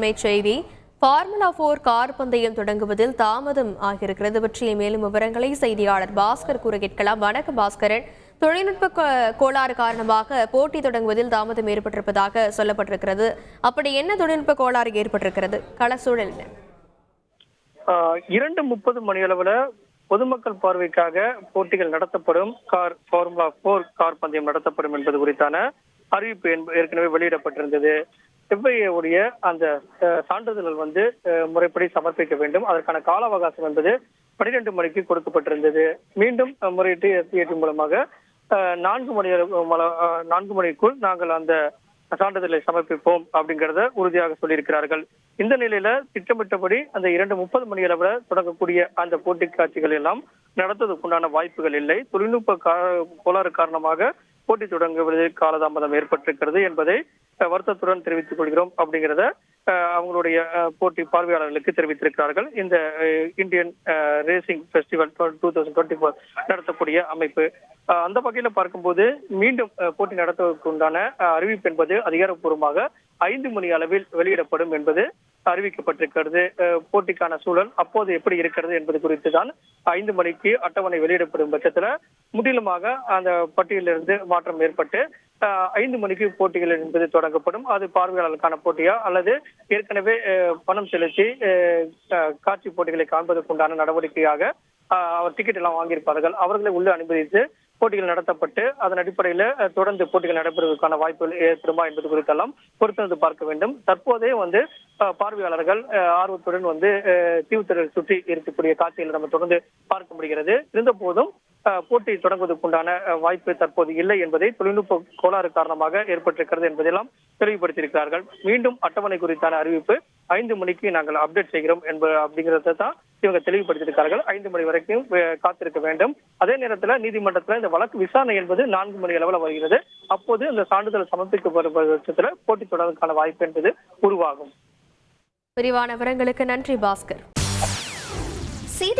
முதன்மை செய்தி. ஃபார்முலா போர் கார் பந்தயம் தொடங்குவதில் தாமதம் ஆகியிருக்கிறது. பற்றிய மேலும் விவரங்களை செய்தியாளர் பாஸ்கர் கூற கேட்கலாம் வணக்கம் பாஸ்கரன். தொழில்நுட்ப கோளாறு காரணமாக போட்டி தொடங்குவதில் தாமதம் ஏற்பட்டிருப்பதாக சொல்லப்பட்டிருக்கிறது. அப்படி என்ன தொழில்நுட்ப கோளாறு ஏற்பட்டிருக்கிறது? கள சூழல் இரண்டு முப்பது மணி அளவுல பொதுமக்கள் பார்வைக்காக போட்டிகள் நடத்தப்படும். கார் ஃபார்முலா போர் கார் பந்தயம் நடத்தப்படும் என்பது குறித்தான அறிவிப்பு ஏற்கனவே வெளியிடப்பட்டிருந்தது. செவ்வையுடைய அந்த சான்றிதழ் சான்றிதழ்கள் வந்து முறைப்படி சமர்ப்பிக்க வேண்டும். அதற்கான கால அவகாசம் என்பது பனிரெண்டு மணிக்கு கொடுக்கப்பட்டிருந்தது. மீண்டும் முறையீட்டு முறையிட்டு எஸ்பிஐடி மூலமாக நான்கு மணி அளவு- நான்கு மணிக்குள் நாங்கள் அந்த சான்றிதழை சமர்ப்பிப்போம் அப்படிங்கறத உறுதியாக சொல்லியிருக்கிறார்கள். இந்த நிலையில திட்டமிட்டபடி அந்த இரண்டு முப்பது மணி அளவுல தொடங்கக்கூடிய அந்த போட்டி காட்சிகள் எல்லாம் நடத்துவதற்குண்டான வாய்ப்புகள் இல்லை. தொழில்நுட்ப கோளாறு காரணமாக போட்டி தொடங்குவதில் காலதாமதம் ஏற்பட்டிருக்கிறது என்பதை வருத்தத்துடன் தெரிவித்துக் கொள்கிறோம் அப்படிங்கிறத அவங்களுடைய போட்டி பார்வையாளர்களுக்கு தெரிவித்திருக்கிறார்கள். இந்த Indian racing festival two thousand twenty four நடத்தக்கூடிய அமைப்பு. அந்த வகையில பார்க்கும்போது மீண்டும் போட்டி நடத்துவதற்கு உண்டான அறிவிப்பு என்பது அதிகாரப்பூர்வமாக ஐந்து மணி அளவில் வெளியிடப்படும் என்பது அறிவிக்கப்பட்டிருக்கிறது. போட்டிக்கான சூழல் அப்போது எப்படி இருக்கிறது என்பது குறித்து தான் ஐந்து மணிக்கு அட்டவணை வெளியிடப்படும் பட்சத்துல முற்றிலுமாக அந்த பட்டியலிருந்து மாற்றம் ஏற்பட்டு ஐந்து மணிக்கு போட்டிகள் என்பது தொடங்கப்படும். அது பார்வையாளர்களுக்கான போட்டியா? அல்லது ஏற்கனவே பணம் செலுத்தி காட்சி போட்டிகளை காண்பதற்குண்டான நடவடிக்கையாக அவர் டிக்கெட் எல்லாம் வாங்கியிருப்பார்கள். அவர்களை உள்ள அனுமதித்து போட்டிகள் நடத்தப்பட்டு அதன் அடிப்படையில தொடர்ந்து போட்டிகள் நடைபெறுவதற்கான வாய்ப்புகள் ஏற்படுமா என்பது குறித்தெல்லாம் பொறுத்திருந்து பார்க்க வேண்டும். தற்போதே வந்து பார்வையாளர்கள் அஹ், ஆர்வத்துடன் வந்து அஹ், சுற்றி இருக்கக்கூடிய காட்சிகளை நம்ம தொடர்ந்து பார்க்க முடிகிறது. இருந்த போதும் போட்டி தொடங்குவதற்குண்டான வாய்ப்பு தற்போது இல்லை என்பதை தொழில்நுட்ப கோளாறு காரணமாக ஏற்பட்டிருக்கிறது என்பதெல்லாம் தெளிவுபடுத்தியிருக்கிறார்கள். மீண்டும் அட்டவணை குறித்தான அறிவிப்பு ஐந்து மணிக்கு நாங்கள் அப்டேட் செய்கிறோம் என்ப அப்படிங்கறத தான் இவங்க தெளிவுபடுத்தியிருக்கிறார்கள். ஐந்து மணி வரைக்கும் காத்திருக்க வேண்டும். அதே நேரத்துல நீதிமன்றத்தில் இந்த வழக்கு விசாரணை என்பது நான்கு மணி அளவில் வருகிறது. அப்போது இந்த சான்றிதழ் சமர்ப்பிக்கப்படும் பட்சத்தில் போட்டி தொடர்வதற்கான வாய்ப்பு என்பது உருவாகும். விரிவான விவரங்களுக்கு நன்றி பாஸ்கர்.